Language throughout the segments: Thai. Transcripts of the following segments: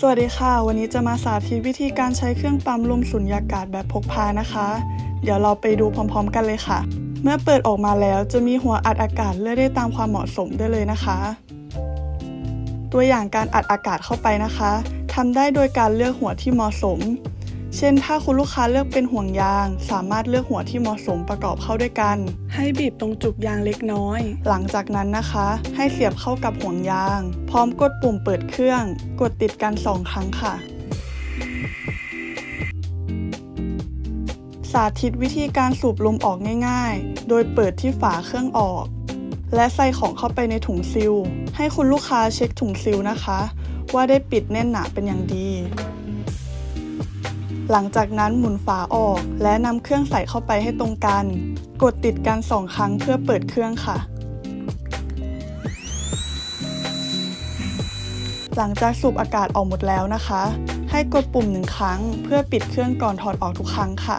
สวัสดีค่ะ วันนี้จะมาสาธิตวิธีการใช้เครื่องปั๊มลมสุญญากาศแบบพกพานะคะ เดี๋ยวเราไปดูพร้อมๆกันเลยค่ะ เมื่อเปิดออกมาแล้วจะมีหัวอัดอากาศเลือกได้ตามความเหมาะสมได้เลยนะคะ ตัวอย่างการอัดอากาศเข้าไปนะคะทำได้โดยการเลือกหัวที่เหมาะสม เช่น ถ้าคุณลูกค้าเลือกเป็นห่วงยาง สามารถเลือกหัวที่เหมาะสมประกอบเข้าด้วยกัน ให้บีบตรงจุกยางเล็กน้อย หลังจากนั้นนะคะ ให้เสียบเข้ากับห่วงยาง พร้อมกดปุ่มเปิดเครื่อง กดติดกันสองครั้งค่ะสาธิตวิธีการสูบลมออกง่ายๆ โดยเปิดที่ฝาเครื่องออก และใส่ของเข้าไปในถุงซิล ให้คุณลูกค้าเช็คถุงซิลนะคะ ว่าได้ปิดแน่นหนาเป็นอย่างดี หลังจากนั้นหมุนฝาออก และนำเครื่องใส่เข้าไปให้ตรงกัน กดติดกันสองครั้งเพื่อเปิดเครื่องค่ะ หลังจากสูบอากาศออกหมดแล้วนะคะ ให้กดปุ่มหนึ่งครั้ง เพื่อปิดเครื่องก่อนถอดออกทุกครั้งค่ะ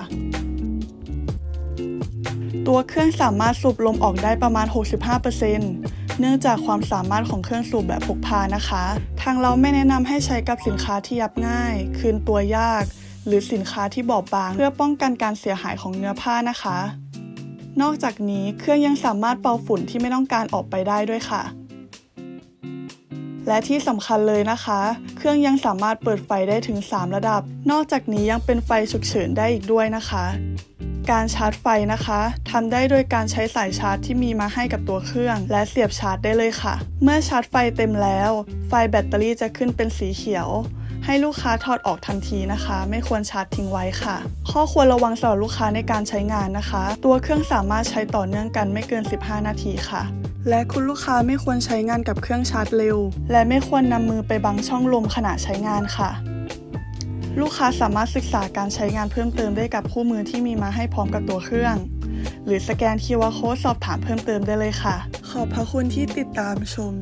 ตัวเครื่องสามารถสูบลมออกได้ประมาณ 65%เนื่องจากความสามารถของเครื่องสูบแบบพกพานะคะ ทางเราไม่แนะนำให้ใช้กับสินค้าที่ยับง่าย คืนตัวยาก หรือสินค้าที่บอบบาง เพื่อป้องกันการเสียหายของเนื้อผ้านะคะ นอกจากนี้เครื่องยังสามารถเป่าฝุ่นที่ไม่ต้องการออกไปได้ด้วยค่ะ และที่สำคัญเลยนะคะ เครื่องยังสามารถเปิดไฟได้ถึง 3 ระดับ นอกจากนี้ยังเป็นไฟฉุกเฉินได้อีกด้วยนะคะการชาร์จไฟนะคะทำได้โดยการใช้สายชาร์จที่มีมาให้กับตัวเครื่อง และเสียบชาร์จได้เลยค่ะ เมื่อชาร์จไฟเต็มแล้ว ไฟแบตเตอรี่จะขึ้นเป็นสีเขียว ให้ลูกค้าถอดออกทันทีนะคะ ไม่ควรชาร์จทิ้งไว้ค่ะ ข้อควรระวังสำหรับลูกค้าในการใช้งานนะคะ ตัวเครื่องสามารถใช้ต่อเนื่องกันไม่เกิน 15 นาทีค่ะ และคุณลูกค้าไม่ควรใช้งานกับเครื่องชาร์จเร็ว และไม่ควรนำมือไปบังช่องลมขณะใช้งานค่ะลูกค้าสามารถศึกษาการใช้งานเพิ่มเติมได้กับคู่มือที่มีมาให้พร้อมกับตัวเครื่อง หรือสแกน QR Code สอบถามเพิ่มเติมได้เลยค่ะ ขอบพระคุณที่ติดตามชม